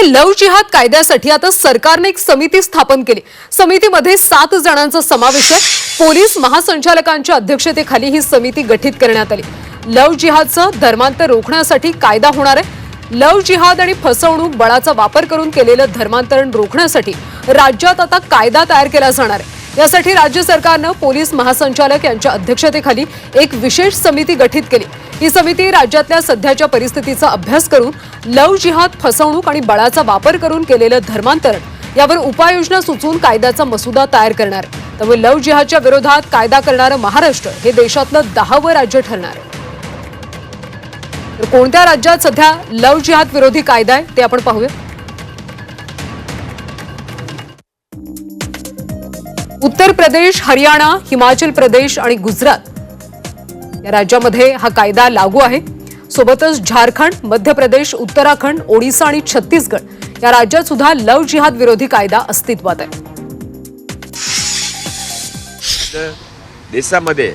इकडे लव जिहाद कायद्यासाठी आता सरकारने एक समिती स्थापन केली. समितीमध्ये सात जणांचा समावेश आहे. पोलीस महासंचालकांच्या अध्यक्षतेखाली ही समिती गठीत करण्यात आली. लव जिहादचं धर्मांतर रोखण्यासाठी कायदा होणार आहे. लव जिहाद आणि फसवणूक बळाचा वापर करून केलेलं धर्मांतरण रोखण्यासाठी राज्यात आता कायदा तयार केला जाणार आहे. यासाठी राज्य सरकारनं पोलीस महासंचालक यांच्या अध्यक्षतेखाली एक विशेष समिती गठीत केली. ही समिती राज्यातल्या सध्याच्या परिस्थितीचा अभ्यास करून लव जिहाद फसवणूक आणि बळाचा वापर करून केलेलं धर्मांतरण यावर उपाययोजना सुचवून कायद्याचा मसुदा तयार करणार. त्यामुळे लव जिहादच्या विरोधात कायदा करणारं महाराष्ट्र हे देशातलं दहावं राज्य ठरणार आहे. तर कोणत्या राज्यात सध्या लव जिहाद विरोधी कायदा आहे ते आपण पाहूया. उत्तर प्रदेश हरियाणा हिमाचल प्रदेश आणि गुजरात. या राज्यामध्ये हा कायदा लागू आहे. सोबतच झारखंड मध्य प्रदेश उत्तराखंड ओडिसा आणि छत्तीसगड या राज्यात सुद्धा लव जिहाद विरोधी कायदा अस्तित्वात आहे. देशामध्ये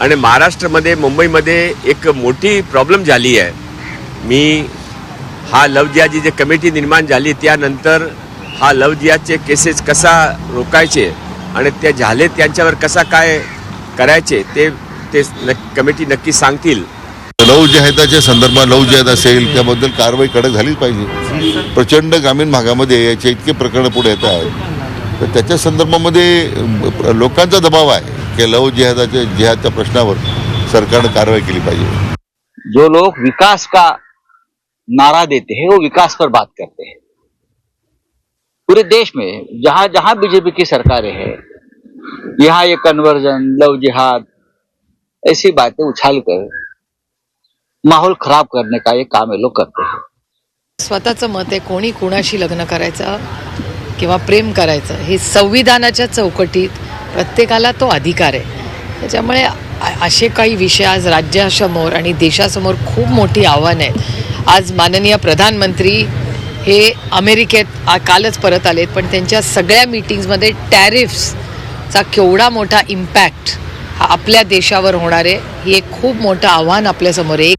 आणि महाराष्ट्रामध्ये मुंबईमध्ये एक मोठी प्रॉब्लेम झाली आहे. मी हा लव जिहादची जे कमिटी निर्माण झाली त्यानंतर हा लव जिहादचे केसेस कसा रोखायचे आणि ते झाले त्यांच्यावर कसा काय करायचे ते ते नक- कमिटी नक्की सांगतील. लव जिहादाच्या संदर्भात लव जिहाद असेल त्याबद्दल कारवाई कडक झालीच पाहिजे. प्रचंड ग्रामीण भागामध्ये याचे इतके प्रकरण पुढे येत आहेत. तर त्याच्या संदर्भामध्ये लोकांचा दबाव आहे की लव जिहादाच्या जिहादच्या प्रश्नावर सरकारनं कारवाई केली पाहिजे. जो लोग विकास का नारा देते हैं वो विकास पर बात करते हैं। पूरे देश में जहां जहां बीजेपी की सरकारें हैं यहाँ ये कन्वर्जन लव जिहाद ऐसी बातें उछाल कर माहौल खराब करने का ये काम ये लोग करते हैं। स्वतःचं मत आहे कोणी कुणाशी लग्न करायचं किंवा प्रेम करायचं हे संविधानाच्या चौकटीत प्रत्येकाला तो अधिकार आहे. त्याच्यामुळे असे काही विषय आज राज्यासमोर आणि देशासमोर खूप मोठी आव्हानं आहेत. आज माननीय प्रधानमंत्री हे अमेरिकेत कालच परत आलेत पण त्यांच्या सगळ्या मीटिंग्समध्ये टॅरिफ्सचा केवढा मोठा इम्पॅक्ट हा आपल्या देशावर होणार आहे ही एक खूप मोठं आव्हान आपल्यासमोर आहे.